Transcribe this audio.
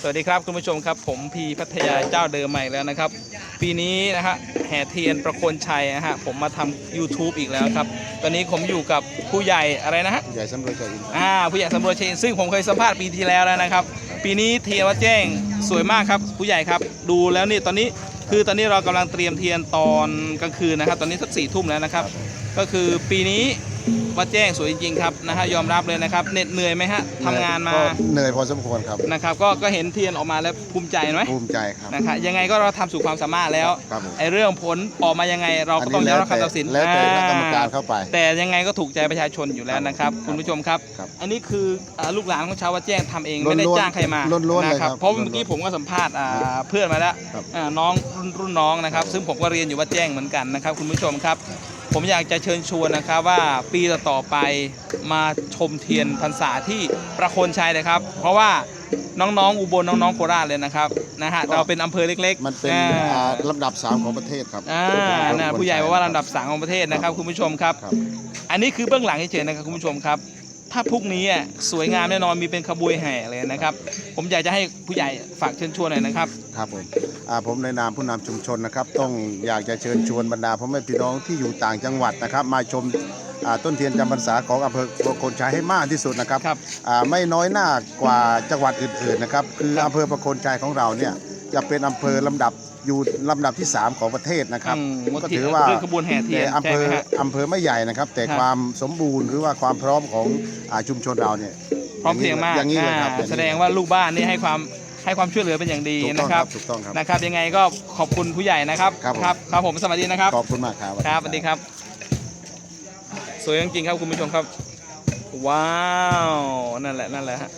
สวัสดีครับคุณผู้ชมครับ ผมพีพัทยาเจ้าเดิมใหม่แล้วนะครับ ปีนี้นะฮะแห่เทียนประโคนชัยนะฮะผมมาทำ YouTube อีกแล้วครับ ตอนนี้ผมอยู่กับผู้ใหญ่อะไรนะฮะใหญ่สำรวยใจอินอ่าผู้ใหญ่สำรวจเชนซึ่งผมเคยสัมภาษณ์ปีที่แล้วแล้วนะครับ ปีนี้เทียนวัดแจ้งสวยมากครับ ผู้ใหญ่ครับ ดูแล้วนี่ตอนนี้คือตอนนี้เรากำลังเตรียมเทียนตอนกลางคืนนะครับ ตอนนี้สักสี่ทุ่มแล้วนะครับ ก็คือปีนี้ วัดแจ้งสวยจริงๆครับนะฮะยอมรับเลยนะครับเหน็ดเหนื่อยไหมฮะทำงานมาก็เหนื่อยพอสมควรครับนะครับก็ก็เห็นเทียนออกมาแล้วภูมิใจไหมภูมิใจครับ นะครับยังไงก็เราทำสู่ความสามารถแล้วครับผม ไอ้เรื่องผลออกมายังไงเราก็ต้องยอมรับคำตัดสินแล้วแต่คณะกรรมการอ่เข้าไป แต่ยังไงก็ถูกใจประชาชนอยู่แล้วนะครับครับคุณผู้ชมครับ ครับอันนี้คืออ่าลูกหลานของชาววัดแจ้งทำเองล้วนๆไม่ได้จ้างใครมาล้วนๆเลยนะครับครับเพราะล้วนๆเมื่อกี้ผมก็สัมภาษณ์อ่าเพื่อนมาแล้วครับ อ่าน้องรุ่นรุ่นน้องนะครับ ซึ่งผมก็เรียนอยู่วัดแจ้งเหมือนกันนะครับคุณผู้ชมครับ ผมอยากจะเชิญชวนนะครับว่าปีต่อๆไปมาชมเทียนพรรษาที่ประโคนชัยนะครับ เพราะว่าน้องๆ อุบลน้องๆโคราชเลยนะครับนะฮะเราเป็นอำเภอเล็กๆมันเป็นอ่าอ่าลำดับ 3 ของประเทศครับอ่านะผู้ใหญ่บอกว่าลำดับสามของประเทศนะครับคุณผู้ชมครับ ครับ อันนี้คือเบื้องหลังเฉยๆนะครับคุณผู้ชมครับ ถ้าพรุ่งนี้อะสวยงามแน่นอนมีเป็นขบวยแห่เลยนะครับ ผมอยากจะให้ผู้ใหญ่ฝากเชิญชวนหน่อยนะครับครับผมอ่าผมในนามผู้นำชุมชนนะครับ ต้องอยากจะเชิญชวนบรรดาพ่อแม่พี่น้องที่อยู่ต่างจังหวัดนะครับ มาชมอ่าต้นเทียนจำพรรษาของอำเภอประโคนชัยให้มากที่สุดนะครับ ครับ อ่าไม่น้อยหน้ากว่าจังหวัดอื่นๆนะครับ คือครับอำเภอประโคนชัยของเราเนี่ย จะเป็นอำเภอลำดับอยู่ลำดับที่ 3 ของประเทศนะครับอืมก็ถือว่าเรื่องขบวนแห่เทียนแต่อำใช่เภไหมอฮะอำเภอไม่ใหญ่นะครับ แต่ครับความสมบูรณ์หรือว่าความพร้อมของอาชุมชนเราเนี่ยพร้อมเพรียงมากอย่างนี้เลยครับอ่าแสดงว่าลูกบ้านนี่ให้ความให้ความช่วยเหลือเป็นอย่างดีถูกต้อนะงคครัรับบถูกต้องครับนะครับ ยังไงก็ขอบคุณผู้ใหญ่นะครับครับผมครับครับผมสวัสดีนะครับ ขอบคุณมากครับ ครับสวัสดีครับ สวยจริงๆครับคุณผู้ชมครับ ว้าว นั่นแหละนั่นแหละฮะ